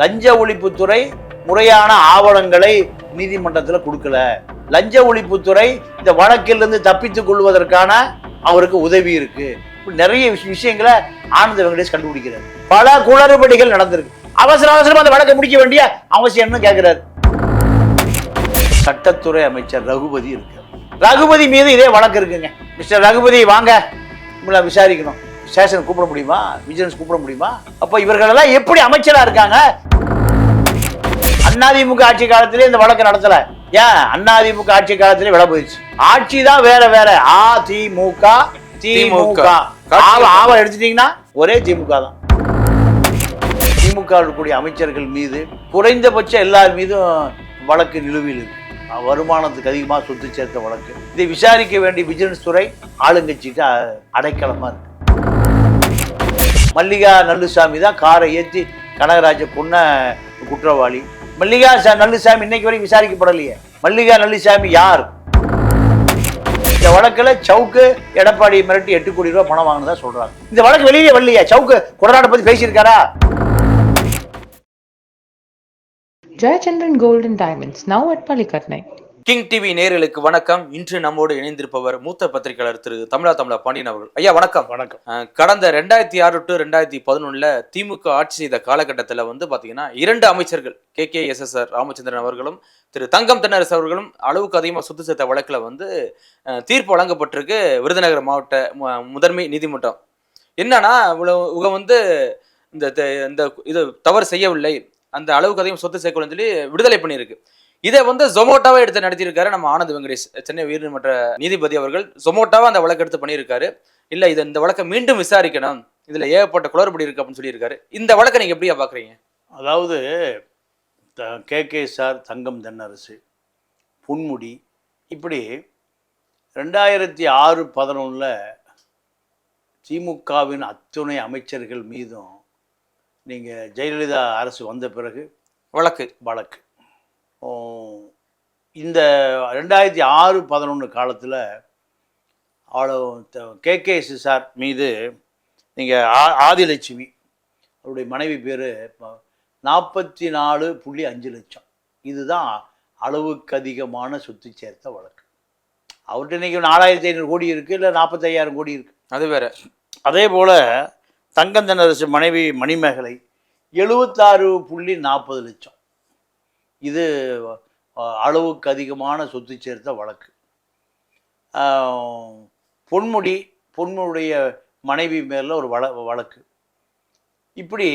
லஞ்ச ஒழிப்புத்துறை முறையான ஆவணங்களை நீதிமன்றத்தில் கொடுக்கல. லஞ்ச ஒழிப்புத்துறை இந்த வழக்கிலிருந்து தப்பித்துக் கொள்வதற்கான அவருக்கு உதவி இருக்கு. நிறைய விஷயங்களை ஆனந்த வெங்கடேஷ் கண்டுபிடிக்கிறார். பல குளறுபடிகள் நடந்திருக்கு. அவசர அவசரமா அந்த வழக்கை முடிக்க வேண்டிய அவசியம் என்ன கேட்கிறார் சட்டத்துறை அமைச்சர் ரகுபதி இருக்கு. ரகுபதி மீது இதே வழக்கு இருக்குங்க. மிஸ்டர் ரகுபதி வாங்க. உங்களை விசாரிக்கணும். ஸ்டேஷன் கூப்பிட முடியுமா? விஜிலன்ஸ் கூப்பிட முடியுமா? அப்போ இவர்களெல்லாம் எப்படி அமைச்சரா இருக்காங்க? அதிமுக ஆட்சி காலத்திலே இந்த வழக்கு நடத்தல. ஏன்? அதிமுக ஆட்சி காலத்திலே விட போயிடுச்சு. ஆட்சி தான் வேற வேற. அதிமுக திமுக ஆவ எடுத்துட்டீங்கன்னா ஒரே திமுக தான். திமுக இருக்கக்கூடிய அமைச்சர்கள் மீது குறைந்தபட்ச எல்லார் மீதும் வழக்கு நிலுவையில் இருக்கு. வருமானத்துக்கு அதிகமாக சொத்து சேர்த்த வழக்கு. இதை விசாரிக்க வேண்டிய விஜிலன்ஸ் துறை ஆளுங்கட்சிக்கு அ- அடைக்கலமா இருக்கு. மல்லிகா நல்லுசாமி தான் காரை ஏற்றி கனகராஜ கொன்ன குற்றவாளி. மல்லிகா ச- நல்லுசாமி இன்னைக்கு வரைக்கும் விசாரிக்கப்படலையே. மல்லிகா நல்லுசாமி யார்? இந்த வழக்கில் சவுக்கு எடப்பாடி மிரட்டி எட்டு கோடி ரூபா பணம் வாங்கினதா சொல்றாங்க. இந்த வழக்கு வெளியே வரலையா. சவுக்கு கொடநாட்டை பத்தி பேசியிருக்காரா? Jayachandran golden diamonds now now at King TV நேயர்களுக்கு வணக்கம். இன்று நம்மோடு இணைந்திருப்பவர் மூத்த பத்திரிகையாளர் திரு தமிழா தமிழா பாண்டியன் அவர்கள். ஐயா வணக்கம். வணக்கம். கடந்த ரெண்டாயிரத்தி ஆறு டு ரெண்டாயிரத்தி பதினொன்னுல திமுக ஆட்சி செய்த காலகட்டத்தில் வந்து பாத்தீங்கன்னா இரண்டு அமைச்சர்கள் K. K. S. S. R. Ramachandran அவர்களும் திரு தங்கம் தென்னரசு அவர்களும் அளவுக்கு அதிகமாக சொத்து சேர்த்த வழக்குல வந்து தீர்ப்பு வழங்கப்பட்டிருக்கு. விருதுநகர் மாவட்ட முதன்மை நீதிமன்றம். என்னன்னா இவ்வளவு- இவங்க வந்து இந்த இந்த இது தவறு செய்யவில்லை. அந்த அளவுக்கு அதிகம் சொத்து சேர்க்கணும்னு சொல்லி விடுதலை பண்ணியிருக்கு. இதை வந்து ஜொமோட்டோவை எடுத்து நடத்தியிருக்காரு நம்ம ஆனந்த் வெங்கடேஷ் சென்னை உயர்நீதிமன்ற நீதிபதி அவர்கள். ஜொமோட்டோவை அந்த வழக்கு எடுத்து பண்ணியிருக்காரு. இல்ல இது இந்த வழக்கை மீண்டும் விசாரிக்கணும். இதுல ஏகப்பட்ட குளறுபடி இருக்கு அப்படின்னு சொல்லியிருக்காரு. இந்த வழக்கை நீங்க எப்படியா பாக்குறீங்க? அதாவது K K sir Thangam Thennarasu Ponmudi இப்படி ரெண்டாயிரத்தி ஆறு பதினொன்றில் திமுகவின் அத்துணை அமைச்சர்கள் மீதும் நீங்கள் ஜெயலலிதா அரசு வந்த பிறகு வழக்கு. வழக்கு. இந்த ரெண்டாயிரத்தி ஆறு பதினொன்று காலத்தில் அவ்வளோ கே கே சார் மீது நீங்கள் ஆதிலட்சுமி அவருடைய மனைவி பேர் நாற்பத்தி நாலு புள்ளி அஞ்சு லட்சம். இதுதான் அளவுக்கு அதிகமான சொத்து சேர்த்த வழக்கு. அவர்கிட்ட இன்னைக்கு நாலாயிரத்தி ஐநூறு கோடி இருக்குது இல்லை நாற்பத்தையாயிரம் கோடி இருக்குது அது வேற. அதே போல் தங்கந்தனரசு மனைவி மணிமேகலை எழுபத்தாறு புள்ளி நாற்பது லட்சம். இது அளவுக்கு அதிகமான சொத்து சேர்த்த வழக்கு. பொன்முடி பொன்முடைய மனைவி மேலே ஒரு வழ வழக்கு. இப்படி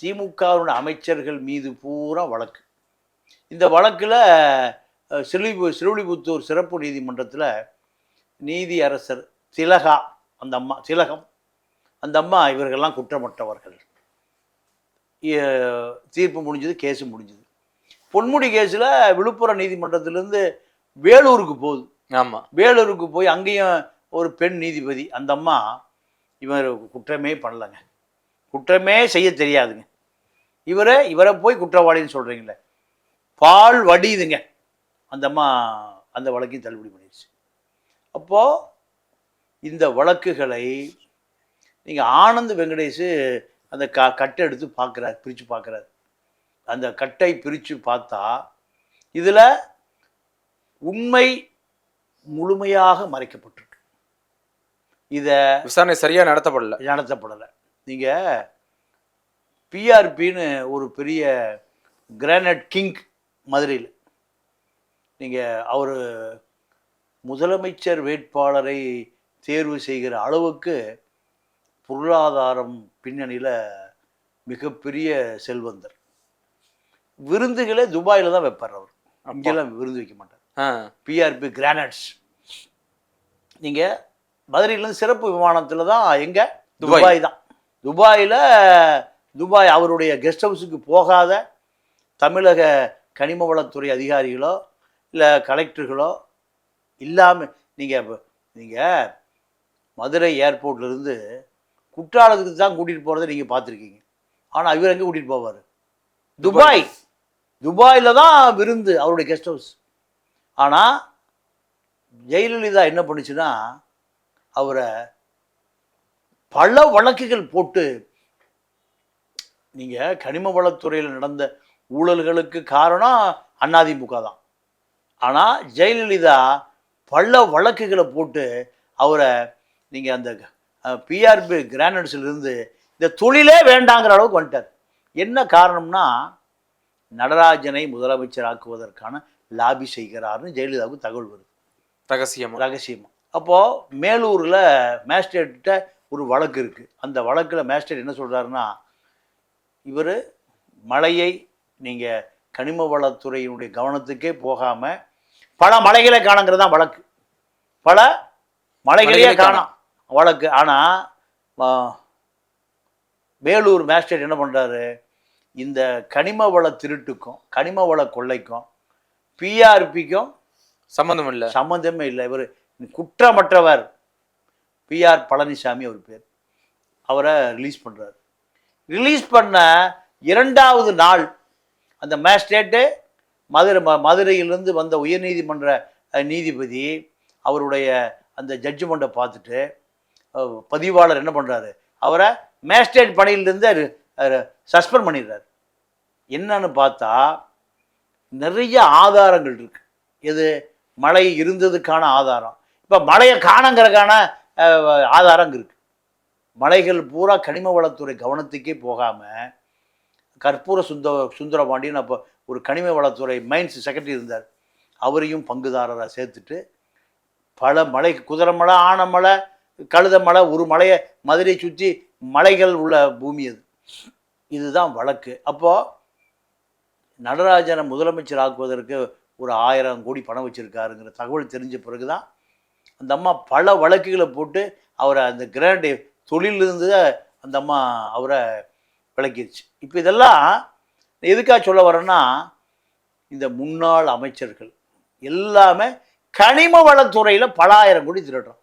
திமுகவுடைய அமைச்சர்கள் மீது பூரா வழக்கு. இந்த வழக்கில் சிறுவி சிறுவிலிபுத்தூர் சிறப்பு நீதிமன்றத்தில் நீதி அரசர் திலகா அந்த அம்மா திலகம் அந்த அம்மா இவர்கள்லாம் குற்றமற்றவர்கள். தீர்ப்பு முடிஞ்சது கேஸு முடிஞ்சது. பொன்முடி கேஸில் விழுப்புரம் நீதிமன்றத்திலேருந்து வேலூருக்கு போகுது. ஆமா. வேலூருக்கு போய் அங்கேயும் ஒரு பெண் நீதிபதி அந்த அம்மா இவர் குற்றமே பண்ணலைங்க. குற்றமே செய்ய தெரியாதுங்க. இவரை இவரை போய் குற்றவாளின்னு சொல்கிறீங்களே பால் வடியுதுங்க அந்த அம்மா அந்த வழக்கையும் தள்ளுபடி பண்ணிடுச்சு அப்போது இந்த வழக்குகளை நீங்கள் ஆனந்த் வெங்கடேஷ் அந்த க கட்டை எடுத்து பார்க்குறாரு பிரித்து பார்க்குறாரு. அந்த கட்டை பிரித்து பார்த்தா இதில் உண்மை முழுமையாக மறைக்கப்பட்டிருக்கு. இதை விசாரணை சரியா நடத்தப்படல. நடத்தப்படலை. நீங்கள் பிஆர்பின்னு ஒரு பெரிய கிரானைட் கிங் மதுரையில். நீங்கள் அவர் முதலமைச்சர் வேட்பாளரை தேர்வு செய்கிற அளவுக்கு பொருளாதாரம் பின்னணியில் மிகப்பெரிய செல்வந்தர். விருந்துகளை துபாயில் தான் வைப்பார் அவர். இங்கெல்லாம் விருந்து வைக்க மாட்டார். பிஆர்பி கிரானைட்ஸ் நீங்கள் மதுரையிலேருந்து சிறப்பு விமானத்தில் தான் எங்கே? துபாய். துபாய் தான். துபாயில் துபாய் அவருடைய கெஸ்ட் ஹவுஸுக்கு போகாத தமிழக கனிம வளத்துறை அதிகாரிகளோ இல்லை கலெக்டர்களோ இல்லாமல் நீங்கள் நீங்கள் மதுரை ஏர்போர்ட்லேருந்து குற்றாலத்துக்கு தான் கூட்டிகிட்டு போகிறத நீங்கள் பார்த்துருக்கீங்க. ஆனால் இவர் எங்கே கூட்டிகிட்டு போவார்? துபாய். துபாயில் தான் விருந்து அவருடைய கெஸ்ட் ஹவுஸ் ஆனால் ஜெயலலிதா என்ன பண்ணுச்சுன்னா அவரை பல வழக்குகள் போட்டு நீங்கள் கனிம வளத்துறையில் நடந்த ஊழல்களுக்கு காரணம் அண்ணாதிமுக தான். ஆனால் ஜெயலலிதா பல வழக்குகளை போட்டு அவரை நீங்கள் அந்த பிஆர்பி கிரானட்ஸ்லேருந்து இந்த தொழிலே வேண்டாங்கிற அளவுக்கு வந்துட்டார். என்ன காரணம்னா நடராஜனை முதலமைச்சராக்குவதற்கான லாபி செய்கிறார்னு ஜெயலலிதாவுக்கு தகவல் வருது. ரகசியமா? ரகசியமாக அப்போது மேலூரில் மேஸ்ட்ரேட்ட ஒரு வழக்கு இருக்குது அந்த வழக்கில் மேஸ்ட்ரேட் என்ன சொல்கிறாருன்னா இவர் மலையை நீங்கள் கனிம வளத்துறையினுடைய கவனத்துக்கே போகாமல் பல மலைகளை காணுங்கிறது தான் வழக்கு. பல மலைகளையே மலைகளை காணோம். வழக்கு. ஆனால் வேலூர் மேஸ்ட்ரேட் என்ன பண்ணுறாரு இந்த கனிம வள திருட்டுக்கும் கனிம வள கொள்ளைக்கும் பிஆர்பிக்கும் சம்பந்தம் இல்ல சம்மந்தமே இல்லை. இவர் குற்றமற்றவர். பிஆர் பழனிசாமி அவர் பேர். அவரை ரிலீஸ் பண்ணுறாரு ரிலீஸ் பண்ண இரண்டாவது நாள் அந்த மேஸ்ட்ரேட்டு மதுரை ம மதுரையிலிருந்து வந்த உயர்நீதிமன்ற நீதிபதி அவருடைய அந்த ஜட்ஜ்மெண்ட்டை பார்த்துட்டு பதிவாளர் என்ன பண்ணுறாரு அவரை மேஸ்ட்ரேட் பணியிலிருந்து சஸ்பெண்ட் பண்ணிடுறாரு. என்னன்னு பார்த்தா நிறைய ஆதாரங்கள் இருக்கு. எது? மழை இருந்ததுக்கான ஆதாரம். இப்போ மழையை காணங்கிறதுக்கான ஆதாரம் இருக்கு. மலைகள் பூரா கனிம வளத்துறை கவனத்துக்கே போகாமல் கற்பூர சுந்த சுந்தரபாண்டியன் அப்போ ஒரு கனிம வளத்துறை மைன்ஸ் செக்ரட்டரி இருந்தார். அவரையும் பங்குதாரராக சேர்த்துட்டு பல மலை குதிரை மலை ஆனமலை கழுத மலை ஒரு மலையை மதுரை சுற்றி மலைகள் உள்ள பூமி அது. இதுதான் வழக்கு. அப்போது நடராஜனை முதலமைச்சர் ஆக்குவதற்கு ஒரு ஆயிரம் கோடி பணம் வச்சுருக்காருங்கிற தகவல் தெரிஞ்ச பிறகு தான் அந்த அம்மா பல வழக்குகளை போட்டு அவரை அந்த கிராண்ட் தொழிலிருந்து அந்த அம்மா அவரை விளக்கிருச்சு இப்போ இதெல்லாம் எதுக்காக சொல்ல வரேன்னா இந்த முன்னாள் அமைச்சர்கள் எல்லாமே கனிம வளத்துறையில் பல ஆயிரம் கோடி திருடுறோம்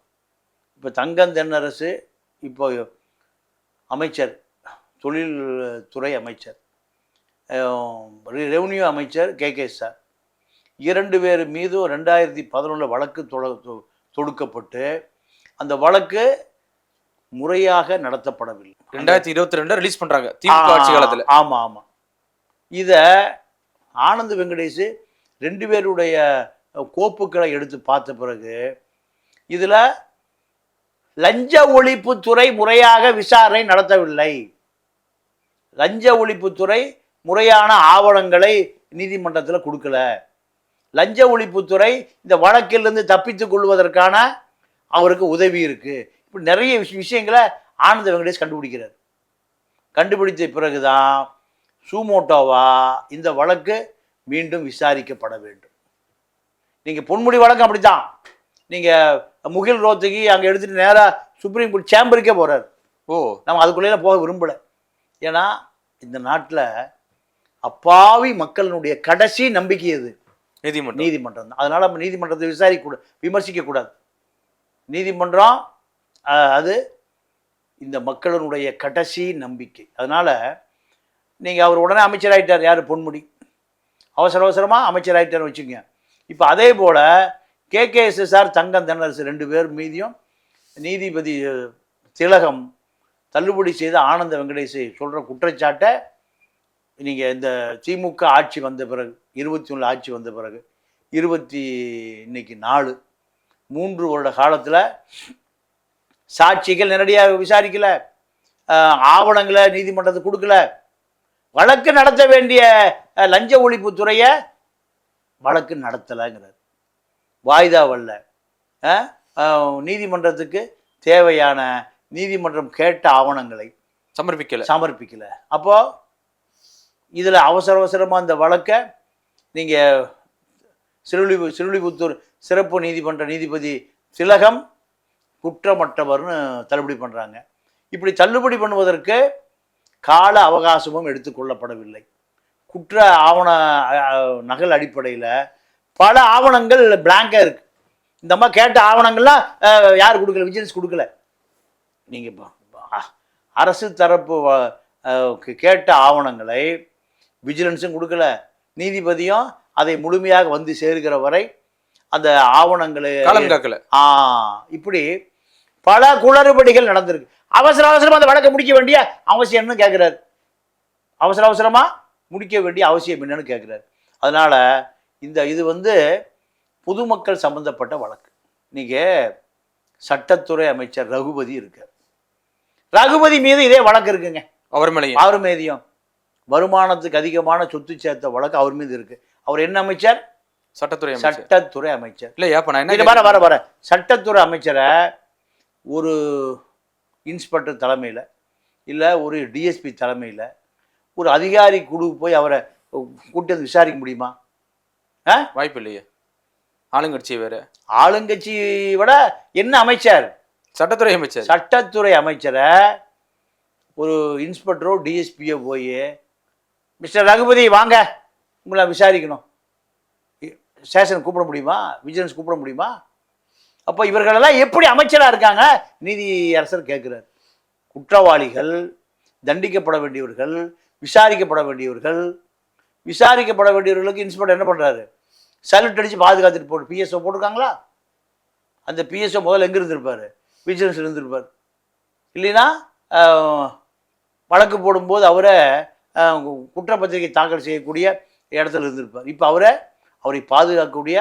இப்போ தங்கம் தென்னரசு இப்போ அமைச்சர் தொழில்துறை அமைச்சர் ரெவன்யூ அமைச்சர் கே. கே. சார். இரண்டு பேர் மீதும் ரெண்டாயிரத்தி பதினொன்றில் வழக்கு தொடுக்கப்பட்டு அந்த வழக்கு முறையாக நடத்தப்படவில்லை. ரெண்டாயிரத்தி இருபத்தி ரெண்டு ரிலீஸ் பண்றாங்க திமுக ஆட்சி காலத்துல. ஆ, ஆமா ஆமா. இத ஆனந்த் வெங்கடேஷ் ரெண்டு பேருடைய கோப்புக்களை எடுத்து பார்த்த பிறகு இதுல லஞ்ச ஒழிப்புத்துறை முறையாக விசாரணை நடத்தவில்லை. லஞ்ச ஒழிப்புத்துறை முறையான ஆவணங்களை நீதிமன்றத்தில் கொடுக்கல. லஞ்ச ஒழிப்புத்துறை இந்த வழக்கிலிருந்து தப்பித்துக் கொள்வதற்கான அவருக்கு உதவி இருக்கு. இப்படி நிறைய விஷ- விஷயங்களை ஆனந்த வெங்கடேஷ் கண்டுபிடிக்கிறார். கண்டுபிடித்த பிறகுதான் சூமோட்டோவா இந்த வழக்கு மீண்டும் விசாரிக்கப்பட வேண்டும். நீங்க பொன்முடி வழக்கு அப்படித்தான். நீங்க முகில் ரோத்துக்கு அங்க எடுத்துட்டு நேரா சுப்ரீம் கோர்ட் சேம்பருக்கே போறாரு. ஓ. நம்ம அதுக்குள்ளே போக விரும்பல. ஏன்னா இந்த நாட்டுல அப்பாவி மக்களினுடைய கடைசி நம்பிக்கை எது நீதிமன்றம். நீதிமன்றம். தான் அதனால நம்ம நீதிமன்றத்தை விசாரிக்க கூட விமர்சிக்க கூடாது நீதிமன்றம் அது இந்த மக்களினுடைய கடைசி நம்பிக்கை. அதனால நீங்க அவர் உடனே அமைச்சராயிட்டார். யார்? பொன்முடி. அவசர அவசரமா அமைச்சராயிட்டார்னு வச்சுக்கோங்க. இப்போ அதே போல கேகேஎஸ்எஸ்ஆர் தங்கம் தென்னரசு ரெண்டு பேர் மீதியும் நீதிபதி திலகம் தள்ளுபடி செய்த ஆனந்த வெங்கடேஷை சொல்ற குற்றச்சாட்டை நீங்க இந்த திமுக ஆட்சி வந்த பிறகு இருபத்தி ஒன்று ஆட்சி வந்த பிறகு இருபத்தி இன்னைக்கு நாலு மூன்று வருட காலத்துல சாட்சிகள் நேரடியாக விசாரிக்கல. ஆவணங்களை நீதிமன்றத்துக்கு கொடுக்கல. வழக்கு நடத்த வேண்டிய லஞ்ச ஒழிப்புத்துறையை வழக்கு நடத்தலைங்கிறார். வாய்தா வரல. அஹ், அஹ், நீதிமன்றத்துக்கு தேவையான நீதிமன்றம் கேட்ட ஆவணங்களை சமர்ப்பிக்கல. சமர்ப்பிக்கல. அப்போ இதில் அவசர அவசரமாக அந்த வழக்கை நீங்கள் சிறுலி சிறுலிபுத்தூர் சிறப்பு நீதிமன்ற நீதிபதி திலகம் குற்றமற்றவர்னு தள்ளுபடி பண்ணுறாங்க இப்படி தள்ளுபடி பண்ணுவதற்கு கால அவகாசமும் எடுத்துக்கொள்ளப்படவில்லை குற்ற ஆவண நகல் அடிப்படையில் பல ஆவணங்கள் பிளாங்காக இருக்குது இந்த அம்மா கேட்ட ஆவணங்கள்லாம் யார் கொடுக்கல? விஜிலன்ஸ் கொடுக்கல. நீங்கள் அரசு தரப்பு கேட்ட ஆவணங்களை விஜிலன்ஸும் கொடுக்கல. நீதிபதியும் அதை முழுமையாக வந்து சேர்கிற வரை அந்த ஆவணங்களை ஆ இப்படி பல குளறுபடிகள் நடந்திருக்கு. அவசர அவசரமா அந்த வழக்கை முடிக்க வேண்டிய அவசியம்னு கேட்குறாரு. அவசர அவசரமாக முடிக்க வேண்டிய அவசியம் என்னன்னு கேட்குறாரு. அதனால் இந்த இது வந்து பொதுமக்கள் சம்பந்தப்பட்ட வழக்கு. நீங்கள் சட்டத்துறை அமைச்சர் ரகுபதி இருக்கார். ரகுபதி மீது இதே வழக்கு இருக்குங்க. அவர் மேலேயும் அவர் மீதியும் வருமானத்துக்கு அதிகமான சொத்து சேர்த்த வழக்கு அவர் மீது இருக்கு. அவர் என்ன அமைச்சர்? சட்டத்துறை சட்டத்துறை அமைச்சர். இல்லையா அப்ப நான் என்ன வர வர வர. சட்டத்துறை அமைச்சரை ஒரு இன்ஸ்பெக்டர் தலைமையில் இல்லை ஒரு டிஎஸ்பி தலைமையில் ஒரு அதிகாரி குழு போய் அவரை கூட்டி வந்து விசாரிக்க முடியுமா? வாய்ப்பு இல்லையே. ஆளுங்கட்சி வேற. ஆளுங்கட்சி விட என்ன அமைச்சர்? சட்டத்துறை அமைச்சர். சட்டத்துறை அமைச்சரை ஒரு இன்ஸ்பெக்டரோ டிஎஸ்பியோ போய் மிஸ்டர் ரகுபதி வாங்க. உங்களை விசாரிக்கணும். ஸ்டேஷன் கூப்பிட முடியுமா? விஜிலன்ஸ் கூப்பிட முடியுமா? அப்போ இவர்களெல்லாம் எப்படி அமைச்சராக இருக்காங்க? நீதி அரசர் கேட்குறாரு. குற்றவாளிகள் தண்டிக்கப்பட வேண்டியவர்கள் விசாரிக்கப்பட வேண்டியவர்கள் விசாரிக்கப்பட வேண்டியவர்களுக்கு இன்ஸ்பெக்டர் என்ன பண்ணுறாரு சல்யூட் அடித்து பாதுகாத்துட்டு போட்டு பிஎஸ்ஓ போட்டிருக்காங்களா? அந்த பிஎஸ்ஓ முதல்ல எங்கே இருந்திருப்பார்? விஜிலன்ஸ் இருந்திருப்பார். இல்லைன்னா வழக்கு போடும்போது அவரை குற்றப்பத்திரிகை தாக்கல் செய்யக்கூடிய இடத்துல இருந்திருப்பார். இப்போ அவரை அவரை பாதுகாக்கக்கூடிய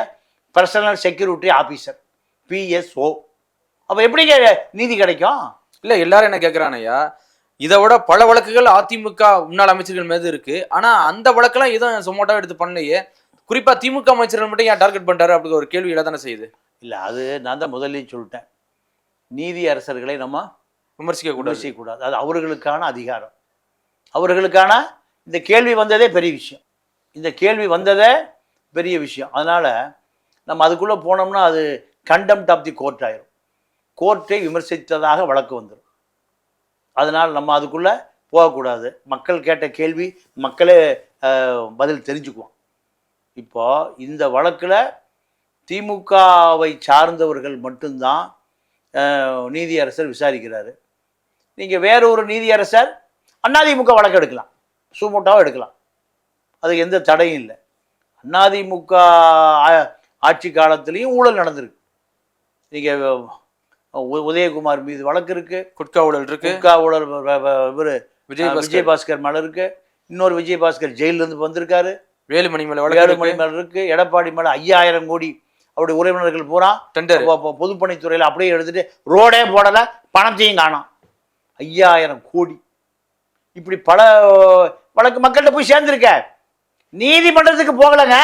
பர்சனல் செக்யூரிட்டி ஆஃபீஸர் பிஎஸ்ஓ அப்போ எப்படிங்க நீதி கிடைக்கும்? இல்ல எல்லாரும் என்ன ஐயா? இதை விட பல வழக்குகள் அதிமுக முன்னாள் அமைச்சர்கள் மீது இருக்கு. ஆனா அந்த வழக்கெல்லாம் எதுவும் சுமோட்டா எடுத்து பண்ணலையே. குறிப்பா திமுக அமைச்சர்கள் மட்டும் ஏன் டார்கெட் பண்றாரு அப்படிங்கிற ஒரு கேள்வி தானே செய்யுது? இல்லை அது நான் தான் முதல்லயே சொல்லிட்டேன். நீதி அரசர்களை நம்ம விமர்சிக்க கூடாது அது அவர்களுக்கான அதிகாரம். அவர்களுக்கான இந்த கேள்வி வந்ததே பெரிய விஷயம். இந்த கேள்வி வந்ததே பெரிய விஷயம். அதனால் நம்ம அதுக்குள்ளே போனோம்னா அது கண்டெம்ட் ஆஃப் தி கோர்ட் ஆயிரும். கோர்ட்டை விமர்சித்ததாக வழக்கு வந்துடும் அதனால் நம்ம அதுக்குள்ளே போகக்கூடாது. மக்கள் கேட்ட கேள்வி மக்களே பதில் தெரிஞ்சுக்குவோம். இப்போது இந்த வழக்கில் திமுகவை சார்ந்தவர்கள் மட்டும்தான் நீதியரசர் விசாரிக்கிறாரு. நீங்கள் வேற ஒரு நீதியரசர் அதிமுக வழக்கு எடுக்கலாம். சுமோட்டாவும் எடுக்கலாம். அதுக்கு எந்த தடையும் இல்லை. அதிமுக ஆட்சி காலத்துலேயும் ஊழல் நடந்திருக்கு. நீங்கள் உதயகுமார் மீது வழக்கு இருக்கு. குட்கா ஊழல் இருக்கு. குட்கா ஊழல் இவர் விஜய் பாஸ்கர். விஜயபாஸ்கர் மேல இருக்கு. இன்னொரு விஜயபாஸ்கர் ஜெயில்ல இருந்து வந்திருக்காரு. வேலுமணி மேல ஏழு வழக்கு மணி மேல இருக்கு. எடப்பாடி மேல ஐயாயிரம் கோடி அவருடைய உறவினர்கள் பூரா டெண்டர். பொதுப்பணித்துறையில அப்படியே எடுத்துட்டு ரோடே போடல பணத்தையும் காணோம். ஐயாயிரம் கோடி. இப்படி பல வழக்கு மக்கள்கிட்ட போய் சேர்ந்துருக்க. நீதிமன்றத்துக்கு போகலைங்க.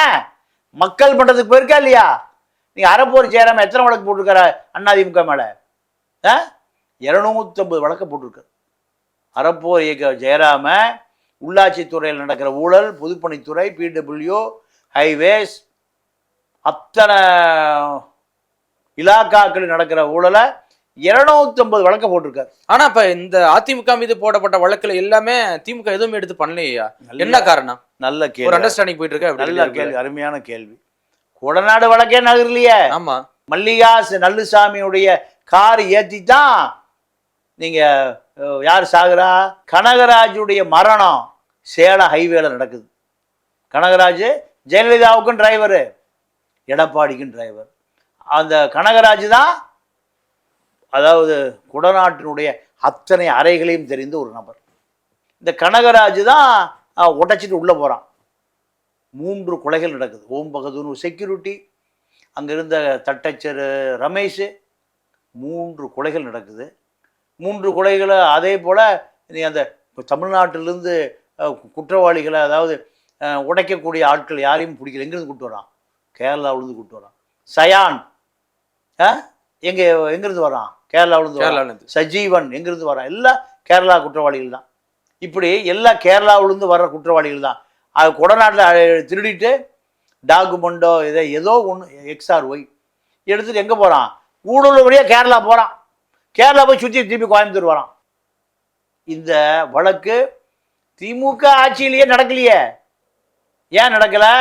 மக்கள் மன்றத்துக்கு போயிருக்கா இல்லையா? நீ அறப்போர் ஜெயராம எத்தனை வழக்கு போட்டிருக்காரு அதிமுக மேல? ஆ? இரநூத்தம்பது வழக்கு போட்டிருக்காரு அறப்போர் இயக்க ஜெயராம உள்ளாட்சித்துறையில் நடக்கிற ஊழல் பொதுப்பணித்துறை பிடபிள்யூ ஹைவேஸ் அத்தனை இலாக்காக்களில் நடக்கிற ஊழலை இருநூத்தம்பது வழக்க போட்டிருக்காரு. ஆனா இப்ப இந்த அதிமுக மீது போடப்பட்ட வழக்குல எல்லாமே திமுக எதுவுமே எடுத்து பண்ணலையா? என்ன காரணம்? நல்ல கேள்வி. அண்டர்ஸ்டாண்டிங் போயிட்டு இருக்கா நல்ல? கேள்வி அருமையான கேள்வி. கொடநாடு வழக்கே நகரலையே. ஆமா. மல்லிகா நல்லுசாமியுடைய கார் ஏத்தி தான் நீங்க யார் சாகுறா? கனகராஜுடைய மரணம் சேலம் ஹைவேல நடக்குது. கனகராஜ் ஜெயலலிதாவுக்கும் டிரைவரு எடப்பாடிக்கும் டிரைவர் அந்த கனகராஜ் தான் அதாவது குடநாட்டினுடைய அத்தனை அறைகளையும் தெரிந்த ஒரு நபர். இந்த கனகராஜ் தான் உடைச்சிட்டு உள்ளே போகிறான் மூன்று கொலைகள் நடக்குது. ஓம் பகதூர் செக்யூரிட்டி அங்கே இருந்த தட்டச்சர் ரமேஷ் மூன்று கொலைகள் நடக்குது. மூன்று கொலைகளை அதே போல் நீ அந்த தமிழ்நாட்டிலேருந்து குற்றவாளிகளை அதாவது உடைக்கக்கூடிய ஆட்கள் யாரையும் பிடிக்கல. எங்கேருந்து கூப்பிட்டு வரான்? கேரளாவிலேருந்து கூட்டு வரான். சயான். ஆ? எங்கே எங்கேருந்து வரான்? கேரளாவிலேருந்து இருந்து சஜீவன் எங்கிருந்து வரான்? எல்லாம் கேரளா குற்றவாளிகள் தான். இப்படி எல்லா கேரளாவிலேருந்து வர்ற குற்றவாளிகள் தான். அது கொடநாட்டில் திருடிட்டு டாக்குமெண்டோ இதை ஏதோ ஒன்று எக்ஸ்ஆர் ஒய் எடுத்துட்டு எங்கே போகிறான் கூடலூர் வழியாக கேரளா போகிறான் கேரளா போய் சுற்றி திருப்பி கோயம்புத்தூர் வரான். இந்த வழக்கு திமுக ஆட்சியிலேயே நடக்கலையே. ஏன் நடக்கலை?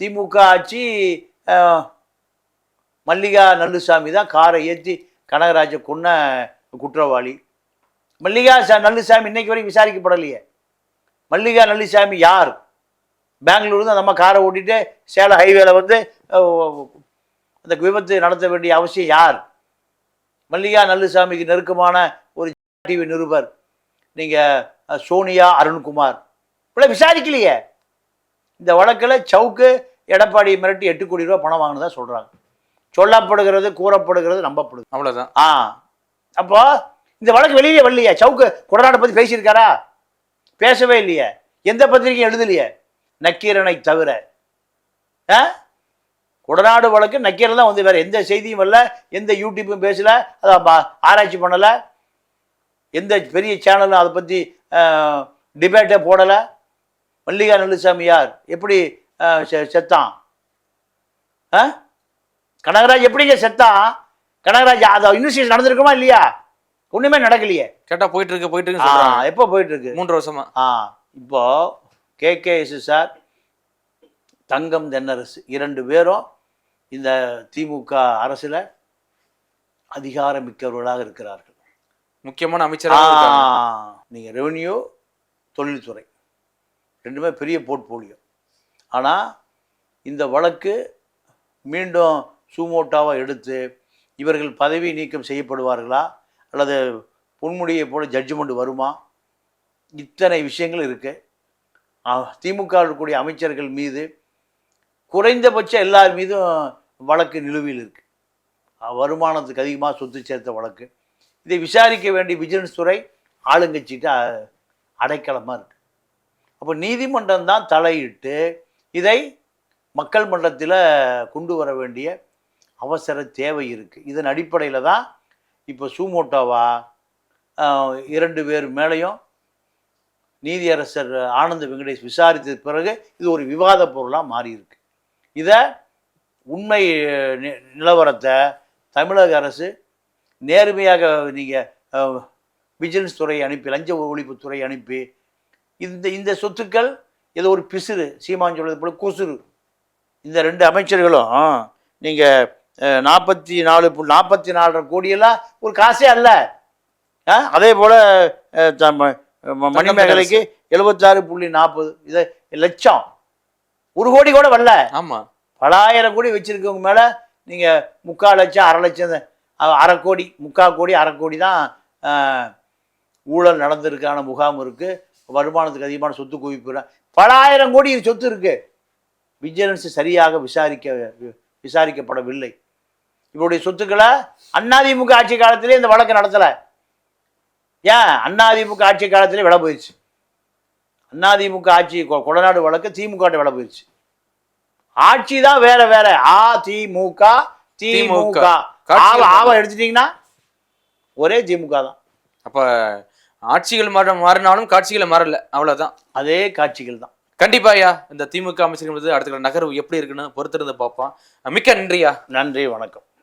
திமுக ஆட்சி மல்லிகா நல்லுசாமி தான் காரை ஏற்றி கனகராஜை கொன்ன குற்றவாளி. மல்லிகா சா நல்லுசாமி இன்னைக்கு வரைக்கும் விசாரிக்கப்படலையே. மல்லிகா நல்லுசாமி யார்? பெங்களூர்லேருந்து அந்த அம்மா காரை ஓட்டிட்டு சேலம் ஹைவேல வந்து அந்த விபத்து நடத்த வேண்டிய அவசியம் யார்? மல்லிகா நல்லுசாமிக்கு நெருக்கமான ஒரு டிவி நிருபர். நீங்கள் சோனியா அருண்குமார். இவ்வளோ விசாரிக்கலையே. இந்த வழக்கில் சவுக்கு எடப்பாடி மிரட்டி எட்டு கோடி ரூபா பணம் வாங்கினதா சொல்கிறாங்க சொல்லப்படுகிறது கூறப்படுகிறது நம்பப்படுது அவ்வளவுதான். ஆ. அப்போ இந்த வழக்கு வெளியே வரலையே? சவுக்கு கொடநாட்டை பற்றி பேசியிருக்காரா? பேசவே இல்லையே. எந்த பத்திரிகையும் எழுதலையே? நக்கீரனை தவிர. ஆ? கொடநாடு வழக்கு நக்கீரன் தான் வந்து வேற எந்த செய்தியும் வரல எந்த யூடியூப்பும் பேசல அதை ஆராய்ச்சி பண்ணலை எந்த பெரிய சேனலும் அதை பற்றி டிபேட்டே போடலை. மல்லிகா நல்லுசாமி யார் எப்படி செத்தான்? ஆ? கனகராஜ் எப்படிங்க செத்தான் கனகராஜ் அது இன்வெஸ்டிகேஷன் நடந்திருக்குமா இல்லையா? ஒண்ணுமே நடக்கலையே. கேட்டா போயிட்டு இருக்கு போயிட்டு சொல்றாங்க. எப்போ போயிட்டு இருக்கு மூன்று வருஷமா. ஆ இப்போ கேகேஎஸ் சார் தங்கம் தென்னரசு இரண்டு பேரும் இந்த திமுக அரசுல அதிகாரமிக்கவர்களாக இருக்கிறார்கள். முக்கியமான அமைச்சராக இருக்காங்க. ஆ, நீங்க ரெவென்யூ தொழில்துறை ரெண்டுமே பெரிய போர்ட்போலியோ ஆனா இந்த வழக்கு மீண்டும் சுமோட்டாவை எடுத்து இவர்கள் பதவி நீக்கம் செய்யப்படுவார்களா? அல்லது பொன்முடியை போல ஜட்ஜ்மெண்ட் வருமா? இத்தனை விஷயங்கள் இருக்குது திமுக இருக்கக்கூடிய அமைச்சர்கள் மீது குறைந்தபட்சம் எல்லார் மீதும் வழக்கு நிலுவையில் இருக்குது வருமானத்துக்கு அதிகமாக சொத்து சேர்த்த வழக்கு. இதை விசாரிக்க வேண்டிய விஜிலன்ஸ் துறை ஆளுங்கட்சிட்டு அடைக்கலமாக இருக்குது அப்போ நீதிமன்றம் தான் தலையிட்டு இதை மக்கள் மன்றத்தில் கொண்டு வர வேண்டிய அவசர தேவை இருக்குது இதன் அடிப்படையில் தான் இப்போ சூமோட்டோவா இரண்டு பேர் மேலேயும் நீதியரசர் ஆனந்த வெங்கடேஷ் விசாரித்த பிறகு இது ஒரு விவாத பொருளாக மாறியிருக்கு இதை உண்மை நி- நிலவரத்தை தமிழக அரசு நேர்மையாக நீங்கள் விஜிலன்ஸ் துறை அனுப்பி லஞ்ச ஒழிப்புத்துறை அனுப்பி இந்த இந்த சொத்துக்கள் ஏதோ ஒரு பிசுறு சீமான் சொல்வது போல குசுறு. இந்த ரெண்டு அமைச்சர்களும் நீங்கள் நாற்பத்தி நாலு புள்ளி நாற்பத்தி நாலரை கோடியெல்லாம் ஒரு காசே அல்ல. அதே போல் மணிமேகலைக்கு எழுபத்தாறு புள்ளி நாற்பது இதை லட்சம். ஒரு கோடி கூட வரல. ஆமா. பலாயிரம் கோடி வச்சிருக்கவங்க மேலே நீங்கள் முக்கால் லட்சம் அரை லட்சம் அரை கோடி முக்கால் கோடி அரை கோடி தான் ஊழல் நடந்திருக்கான முகாம் இருக்குது வருமானத்துக்கு அதிகமான சொத்து குவிப்பு. பலாயிரம் கோடி சொத்து இருக்கு. விஜிலன்ஸ் சரியாக விசாரிக்க விசாரிக்கப்படவில்லை. இவருடைய சொத்துக்களை அண்ணாதிமுக ஆட்சி காலத்திலே இந்த வழக்கு நடத்தலை. ஏன்? அண்ணாதிமுக ஆட்சி காலத்திலே விலை போயிடுச்சு. அண்ணாதிமுக ஆட்சி கொடநாடு வழக்கு திமுக விலை போயிடுச்சு. ஆட்சி தான் வேற வேற. ஆ திமுக திமுக ஆவ எடுத்துட்டீங்கன்னா ஒரே திமுக தான். அப்ப ஆட்சிகள் மாற மாறினாலும் காட்சிகளை மாறல. அவ்வளவுதான். அதே காட்சிகள் தான். கண்டிப்பா ஐயா இந்த திமுக அமைச்சர்கள் மீது அடுத்த நகர்வு எப்படி இருக்குன்னு பொறுத்திருந்து பார்ப்போம். மிக்க நன்றியா. நன்றி வணக்கம்.